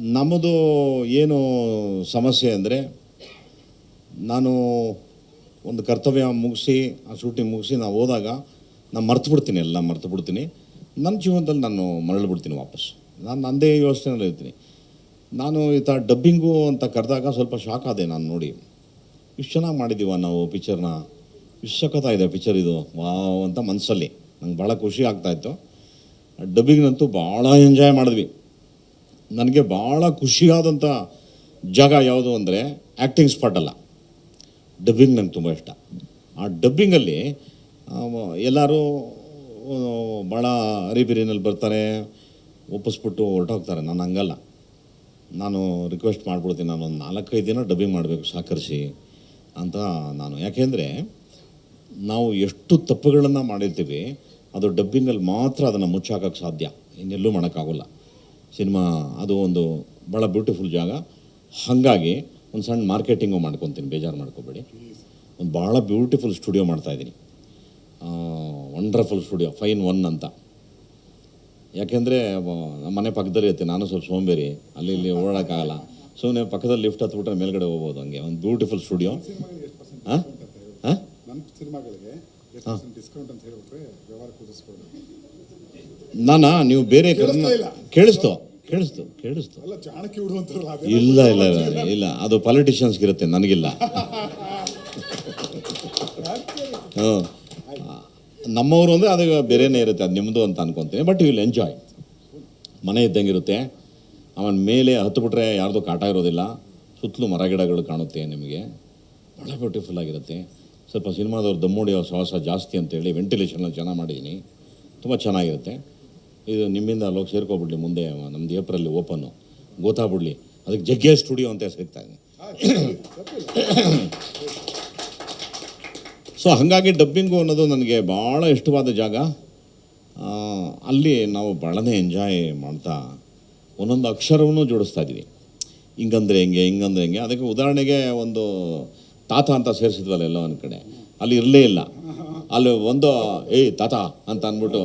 ನಮ್ಮದು ಏನು ಸಮಸ್ಯೆ ಅಂದರೆ ನಾನು ಒಂದು ಕರ್ತವ್ಯ ಮುಗಿಸಿ, ಆ ಶೂಟಿಂಗ್ ಮುಗಿಸಿ ನಾವು ಹೋದಾಗ ನಾನು ಮರ್ತು ಬಿಡ್ತೀನಿ, ಎಲ್ಲ ಮರ್ತು ಬಿಡ್ತೀನಿ. ನನ್ನ ಜೀವನದಲ್ಲಿ ನಾನು ಮರಳಿ ಬಿಡ್ತೀನಿ ವಾಪಸ್. ನಾನು ನನ್ನದೇ ಯೋಚನೆಯಲ್ಲಿ ಇರ್ತೀನಿ. ನಾನು ಈ ಥರ ಡಬ್ಬಿಂಗು ಅಂತ ಕರೆದಾಗ ಸ್ವಲ್ಪ ಶಾಕ್ ಆದೆ ನಾನು ನೋಡಿ. ಇಷ್ಟು ಚೆನ್ನಾಗಿ ಮಾಡಿದ್ದೀವ ನಾವು ಪಿಕ್ಚರ್ನ ಇಷ್ಟು ಇದೆ ಪಿಕ್ಚರ್ ಇದು. ವಾವ್ ಅಂತ ಮನಸ್ಸಲ್ಲಿ ನಂಗೆ ಭಾಳ ಖುಷಿ ಆಗ್ತಾಯಿತ್ತು ಡಬ್ಬಿಂಗ್ನಂತೂ ಭಾಳ ಎಂಜಾಯ್ ಮಾಡಿದ್ವಿ. ನನಗೆ ಭಾಳ ಖುಷಿಯಾದಂಥ ಜಾಗ ಯಾವುದು ಅಂದರೆ ಆ್ಯಕ್ಟಿಂಗ್ ಸ್ಪಾಟ್ ಅಲ್ಲ. ಡಬ್ಬಿಂಗ್ ನಂಗೆ ತುಂಬ ಇಷ್ಟ. ಆ ಡಬ್ಬಿಂಗಲ್ಲಿ ಎಲ್ಲರೂ ಭಾಳ ಅರಿಬಿರಿನಲ್ಲಿ ಬರ್ತಾರೆ, ಒಪ್ಪಿಸ್ಬಿಟ್ಟು ಹೊರಟೋಗ್ತಾರೆ. ನಾನು ಹಂಗಲ್ಲ. ನಾನು ರಿಕ್ವೆಸ್ಟ್ ಮಾಡ್ಬಿಡ್ತೀನಿ. ನಾನು ಒಂದು ನಾಲ್ಕೈದು ದಿನ ಡಬ್ಬಿಂಗ್ ಮಾಡಬೇಕು, ಸಹಕರಿಸಿ ಅಂತ ನಾನು. ಯಾಕೆಂದರೆ ನಾವು ಎಷ್ಟು ತಪ್ಪುಗಳನ್ನು ಮಾಡಿರ್ತೀವಿ, ಅದು ಡಬ್ಬಿಂಗಲ್ಲಿ ಮಾತ್ರ ಅದನ್ನು ಮುಚ್ಚಾಕಕ್ಕೆ ಸಾಧ್ಯ. ಇನ್ನೆಲ್ಲೂ ಮಾಡೋಕ್ಕಾಗೋಲ್ಲ. ಸಿನಿಮಾ ಅದು ಒಂದು ಭಾಳ ಬ್ಯೂಟಿಫುಲ್ ಜಾಗ. ಹಾಗಾಗಿ ಒಂದು ಸಣ್ಣ ಮಾರ್ಕೆಟಿಂಗು ಮಾಡ್ಕೊತೀನಿ ಬೇಜಾರು ಮಾಡ್ಕೋಬೇಡಿ. ಒಂದು ಭಾಳ ಬ್ಯೂಟಿಫುಲ್ ಸ್ಟುಡಿಯೋ ಮಾಡ್ತಾಯಿದ್ದೀನಿ ವಂಡರ್ಫುಲ್ ಸ್ಟುಡಿಯೋ ಫೈನ್ ಒನ್ ಅಂತ. ಯಾಕೆಂದರೆ ನಮ್ಮ ಮನೆ ಪಕ್ಕದಲ್ಲಿ ಇರುತ್ತೆ ನಾನು ಸ್ವಲ್ಪ ಸೋಂಬೇರಿ ಅಲ್ಲಿ ಇಲ್ಲಿ ಓಡಾಡೋಕ್ಕಾಗಲ್ಲ. ಸುಮ್ಮನೆ ಪಕ್ಕದಲ್ಲಿ ಲಿಫ್ಟ್ ಹತ್ಬಿಟ್ರೆ ಮೇಲ್ಗಡೆ ಹೋಗ್ಬೋದು ಹಂಗೆ. ಒಂದು ಬ್ಯೂಟಿಫುಲ್ ಸ್ಟುಡಿಯೋ ಹಾಂ. ಹಾಂ ನಾನಾ? ನೀವು ಬೇರೆ ಕೇಳಿಸ್ತು. ಕೇಳಿಸ್ತು ಕೇಳಿಸ್ತು. ಕೇಳಿಸ್ತು ಅಲ್ಲ ಚಾಣಕ್ಯ ಹುಡು ಅಂತಾರಲ್ಲ ಅದೇ ಇಲ್ಲ ಇಲ್ಲ ಇಲ್ಲ ಇಲ್ಲ ಅದು ಪಾಲಿಟಿಷಿಯನ್ಸ್ಗೆ ಇರುತ್ತೆ ನನಗಿಲ್ಲ. ಹ್ಞೂ ನಮ್ಮವರು ಅಂದರೆ ಅದು ಬೇರೆನೇ ಇರುತ್ತೆ ಅದು ನಿಮ್ಮದು ಅಂತ ಅನ್ಕೊತೀನಿ ಬಟ್ ವಿಲ್ ಎಂಜಾಯ್ ಮನೆ ಇದ್ದಂಗಿರುತ್ತೆ ಅವನ ಮೇಲೆ ಹತ್ತುಬಿಟ್ರೆ ಯಾರ್ದು ಕಾಟ ಇರೋದಿಲ್ಲ ಸುತ್ತಲೂ ಮರ ಗಿಡಗಳು ಕಾಣುತ್ತೆ ನಿಮಗೆ. ಭಾಳ ಬ್ಯೂಟಿಫುಲ್ ಆಗಿರುತ್ತೆ. ಸ್ವಲ್ಪ ಸಿನಿಮಾದವ್ರು ದಮ್ಮೋಡಿಯೋ ಸಾಹಸ ಜಾಸ್ತಿ ಅಂತೇಳಿ ವೆಂಟಿಲೇಷನ್ ಚೆನ್ನಾಗಿ ಮಾಡಿದ್ದೀನಿ ತುಂಬ ಚೆನ್ನಾಗಿರುತ್ತೆ. ಇದು ನಿಮ್ಮಿಂದ ಅಲ್ಲೋಗಿ ಸೇರ್ಕೊಬಿಡ್ಲಿ ಮುಂದೆ ನಮ್ದು ಏಪ್ರಲ್ಲಿ ಓಪನ್ನು. ಗೊತ್ತಾಗ್ಬಿಡ್ಲಿ. ಅದಕ್ಕೆ ಜಗ್ಗೇ ಸ್ಟುಡಿಯೋ ಅಂತ ಸಿಗ್ತಾ ಇದೆ ಸೊ ಹಾಗಾಗಿ ಡಬ್ಬಿಂಗು ಅನ್ನೋದು ನನಗೆ ಭಾಳ ಇಷ್ಟವಾದ ಜಾಗ. ಅಲ್ಲಿ ನಾವು ಭಾಳನೇ ಎಂಜಾಯ್ ಮಾಡ್ತಾ ಒಂದೊಂದು ಅಕ್ಷರವನ್ನು ಜೋಡಿಸ್ತಾ ಇದ್ದೀವಿ. ಹಿಂಗಂದ್ರೆ ಹೆಂಗೆ ಹಿಂಗಂದ್ರೆ ಹೆಂಗೆ. ಅದಕ್ಕೆ ಉದಾಹರಣೆಗೆ ಒಂದು ತಾತ ಅಂತ ಸೇರಿಸಿದ್ವಲ್ಲ ಎಲ್ಲೋ ಒಂದು ಕಡೆ. ಅಲ್ಲಿ ಇರಲೇ ಇಲ್ಲ. ಅಲ್ಲಿ ಒಂದು, ಏಯ್, ತಾತ, ಅಂತ ಅಂದ್ಬಿಟ್ಟು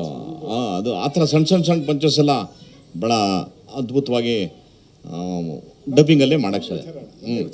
ಅದು ಆ ಥರ ಸಣ್ಣ ಸಣ್ಣ ಸಣ್ಣ ಪಂಚಸ್ ಎಲ್ಲ ಭಾಳ ಅದ್ಭುತವಾಗಿ ಡಬ್ಬಿಂಗಲ್ಲೇ ಮಾಡೋಕ್ಕೆ ಹ್ಞೂ